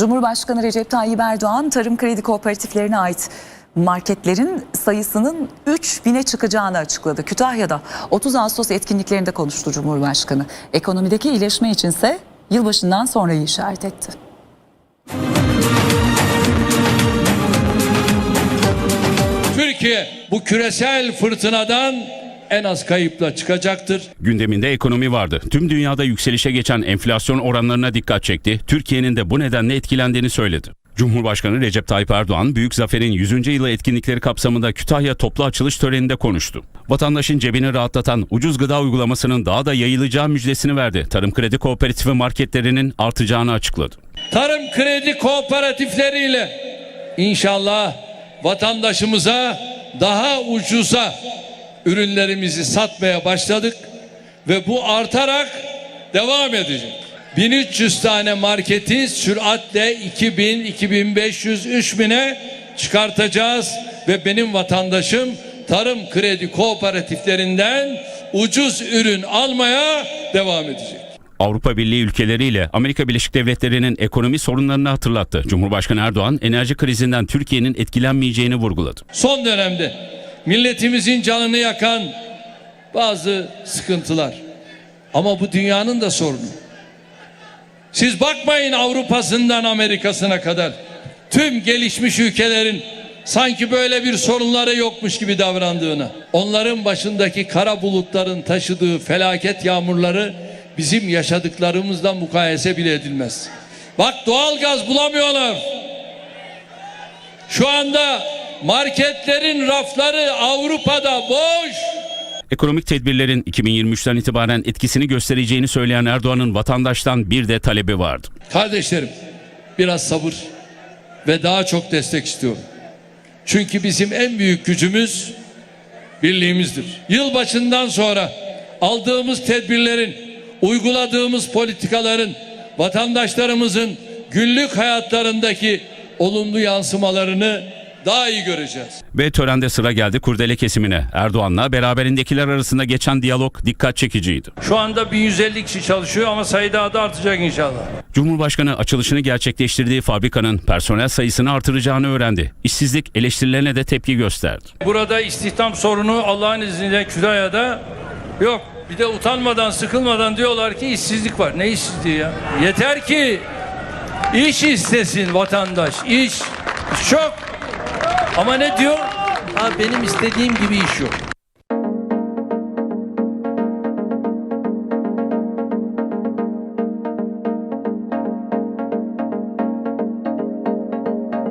Cumhurbaşkanı Recep Tayyip Erdoğan tarım kredi kooperatiflerine ait marketlerin sayısının 3 bine çıkacağını açıkladı. Kütahya'da 30 Ağustos etkinliklerinde konuştu Cumhurbaşkanı. Ekonomideki iyileşme içinse yılbaşından sonrayı işaret etti. Türkiye bu küresel fırtınadan en az kayıpla çıkacaktır. Gündeminde ekonomi vardı. Tüm dünyada yükselişe geçen enflasyon oranlarına dikkat çekti. Türkiye'nin de bu nedenle etkilendiğini söyledi. Cumhurbaşkanı Recep Tayyip Erdoğan, Büyük Zafer'in 100. yılı etkinlikleri kapsamında Kütahya toplu açılış töreninde konuştu. Vatandaşın cebini rahatlatan ucuz gıda uygulamasının daha da yayılacağı müjdesini verdi. Tarım Kredi Kooperatifi marketlerinin artacağını açıkladı. Tarım kredi kooperatifleriyle inşallah vatandaşımıza daha ucuza ürünlerimizi satmaya başladık ve bu artarak devam edecek. 1300 tane marketi süratle 2000, 2500, 3000'e çıkartacağız ve benim vatandaşım tarım kredi kooperatiflerinden ucuz ürün almaya devam edecek. Avrupa Birliği ülkeleriyle Amerika Birleşik Devletleri'nin ekonomi sorunlarını hatırlattı. Cumhurbaşkanı Erdoğan enerji krizinden Türkiye'nin etkilenmeyeceğini vurguladı. son dönemde milletimizin canını yakan bazı sıkıntılar. Ama bu dünyanın da sorunu. Siz bakmayın Avrupa'sından Amerika'sına kadar. Tüm gelişmiş ülkelerin sanki böyle bir sorunları yokmuş gibi davrandığına. Onların başındaki kara bulutların taşıdığı felaket yağmurları bizim yaşadıklarımızla mukayese bile edilmez. Bak doğalgaz bulamıyorlar. Şu anda marketlerin rafları Avrupa'da boş. Ekonomik tedbirlerin 2023'ten itibaren etkisini göstereceğini söyleyen Erdoğan'ın vatandaştan bir de talebi vardı. Kardeşlerim biraz sabır ve daha çok destek istiyorum. Çünkü bizim en büyük gücümüz birliğimizdir. Yılbaşından sonra aldığımız tedbirlerin, uyguladığımız politikaların vatandaşlarımızın günlük hayatlarındaki olumlu yansımalarını daha iyi göreceğiz. Ve törende sıra geldi kurdele kesimine. Erdoğan'la beraberindekiler arasında geçen diyalog dikkat çekiciydi. Şu anda 1150 kişi çalışıyor ama sayı daha da artacak inşallah. Cumhurbaşkanı açılışını gerçekleştirdiği fabrikanın personel sayısını artıracağını öğrendi. İşsizlik eleştirilerine de tepki gösterdi. Burada istihdam sorunu Allah'ın izniyle Kütahya'da yok. Bir de utanmadan sıkılmadan diyorlar ki işsizlik var. Ne işsizliği ya? Yeter ki iş istesin vatandaş. İş. İş çok. Ama ne diyor? Ha benim istediğim gibi iş yok.